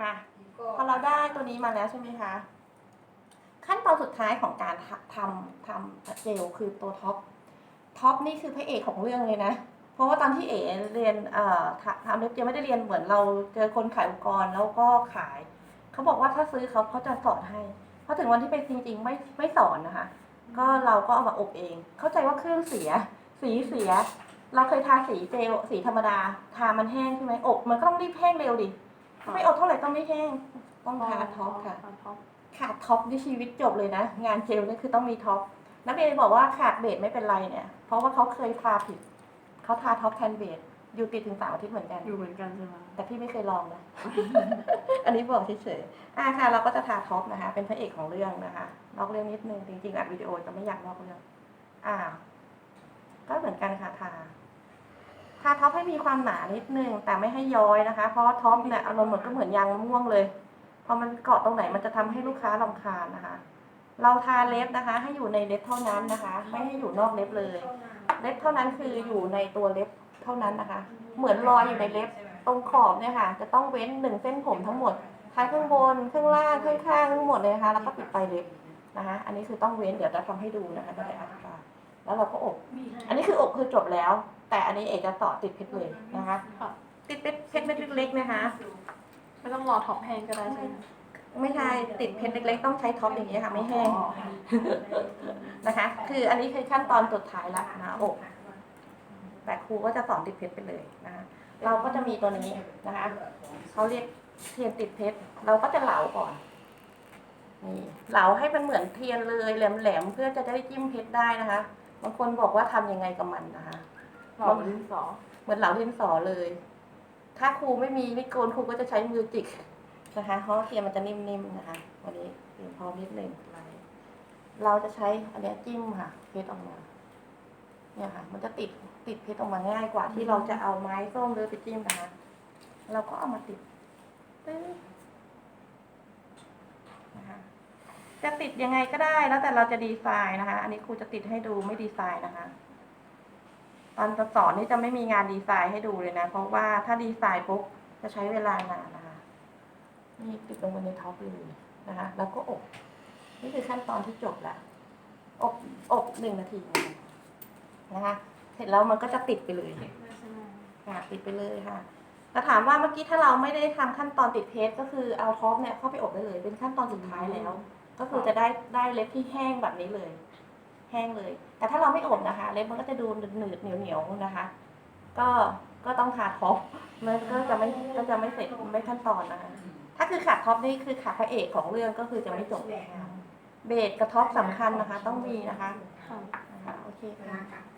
มาพอเราได้ตัวนี้มาแล้วใช่ไหมคะ ขั้นตอนสุดท้ายของการทำทำทำเจลคือตัวท็อปท็อปนี่คือพระเอกของเรื่องเลยนะ เพราะว่าตอนที่เอ๋เรียนเอ่อทำทำเล็บเจลไม่ได้เรียนเหมือนเราเจอคนขายอุปกรณ์แล้วก็ขาย เขาบอกว่าถ้าซื้อเขาเขาจะสอนให้พอถึงวันที่ไปจริง ๆ ไม่ไม่สอนนะคะ ก็เราก็เอามาอบเอง เข้าใจว่าเครื่องเสีย สีเสีย เราเคยทาสีเจลสีธรรมดา ทามันแห้งใช่ไหมอบมันก็ต้องรีบแห้งเร็วดิถ้า ไม่อบเท่าไหร่ก็ไม่แห้ง ต้องทาท็อปค่ะท็อปขาดท็อปนี่ชีวิตจบเลยนะ งานเจลนี่คือต้องมีท็อปนักเรียนบอกว่าขาดเบสไม่เป็นไรเนี่ย เพราะว่าเขาเคยทาผิด เขาทาท็อปแทนเบสอยู่ติดถึงสามอาทิตย์เหมือนกัน อยู่เหมือนกันใช่ไหมแต่พี่ไม่เคยลองนะ อันนี้บอกเฉยๆอ่าค่ะเราก็จะทาท็อปนะคะ เป็นพระเอกของเรื่องนะคะนอกเรื่องนิดนึงจริงๆอัดวิดีโอจะไม่อยากนอกเรื่องอ่าก็เหมือนกันค่ะทา ทาท็อปให้มีความหนานิดนึงแต่ไม่ให้ย้อยนะคะ เพราะท็อปเนี่ยอารมณ์เหมือนก็เหมือนยางมะม่วงเลย พอมันเกาะตรงไหนมันจะทำให้ลูกค้ารำคาญนะคะ เราทาเล็บนะคะ ให้อยู่ในเล็บเท่านั้นนะคะ ไม่ให้อยู่นอกเล็บเลย เล็บเท่านั้นคืออยู่ในตัวเล็บเท่านั้นนะคะ เหมือนรอยอยู่ในเล็บตรงขอบเนี่ยค่ะ จะต้องเว้นหนึ่งเส้นผมทั้งหมดทั้งข้างบนข้างล่างข้างข้างทั้งหมดเลยนะคะ แล้วก็ปิดปลายเล็บนะคะ อันนี้คือต้องเว้นเดี๋ยวจะทำให้ดูนะคะจะได้อธิบายแล้วเราก็อบ อันนี้คืออบคือจบแล้ว แต่อันนี้เอกจะต่อติดเพชรเลยนะคะค่ะติดเพชรเพชรเม็ดเล็กๆนะคะ ไม่ต้องรอท็อปแห้งก็ได้ใช่ไหมไม่ใช่ติดเพชรเล็กๆ ต้องใช้ท็อปอย่างนี้ยค่ะ ไม่แห้งอ๋อนะคะ คืออันนี้คือขั้นตอนสุดท้ายละนะอบแต่ครูก็จะสอนติดเพชรไปเลยนะคะเราก็จะมีตัวนี้นะคะเขาเรียกเทียนติดเพชรเราก็จะเหลาก่อนนี่เหลาให้มันเหมือนเทียนเลยแหลมๆเพื่อจะได้จิ้มเพชรได้นะคะบางคนบอกว่าทำยังไงกับมันนะคะ หลอดินสอ เหมือนเหลาดินสอเลย ถ้าครูไม่มีมิดโกนครูก็จะใช้มือจิกนะคะเพราะเทียนมันจะนิ่มๆนะคะ วันนี้เตรียมพร้อมนิดหนึ่งเราจะใช้อันนี้จิ้มค่ะ เพชรออกมา เนี่ยค่ะ มันจะติดติดเพชรออกมาง่ายกว่า ที่เราจะเอาไม้ส้มหรือไปจิ้มนะคะ เราก็เอามาติดนะคะจะติดยังไงก็ได้แล้วแต่เราจะดีไซน์นะคะ อันนี้ครูจะติดให้ดูไม่ดีไซน์นะคะ ตอนจะสอนนี่จะไม่มีงานดีไซน์ให้ดูเลยนะ เพราะว่าถ้าดีไซน์ปุ๊บจะใช้เวลานานนะคะ นี่ติดลงบนในท็อปเลยนะคะ แล้วก็อบ นี่คือขั้นตอนที่จบล้วอบอบหนึ่งนาทีนะคะ เสร็จแล้วมันก็จะติดไปเลยค่ะติดไปเลยค่ะแต่ถามว่าเมื่อกี้ถ้าเราไม่ได้ทำขั้นตอนติดเพชรก็คือเอาท็อปเนี่ยเข้าไปอบได้เลย เป็นขั้นตอนสุดท้ายแล้ว ก็คือจะได้ได้เล็บที่แห้งแบบนี้เลย แห้งเลย แต่ถ้าเราไม่อบนะคะ เล็บมันก็จะดูหนืดๆเหนียวเหนียวๆนะคะ ก็ก็ต้องทาท็อปมันก็จะไม่ก็จะไม่เสร็จไม่ขั้นตอนนะคะ ถ้าคือขาดท็อปนี่คือขาดพระเอกของเรื่องก็คือจะไม่จบนะคะเบสกับท็อปสำคัญนะคะ ต้องมีนะคะค่ะนะคะโอเคค่ะ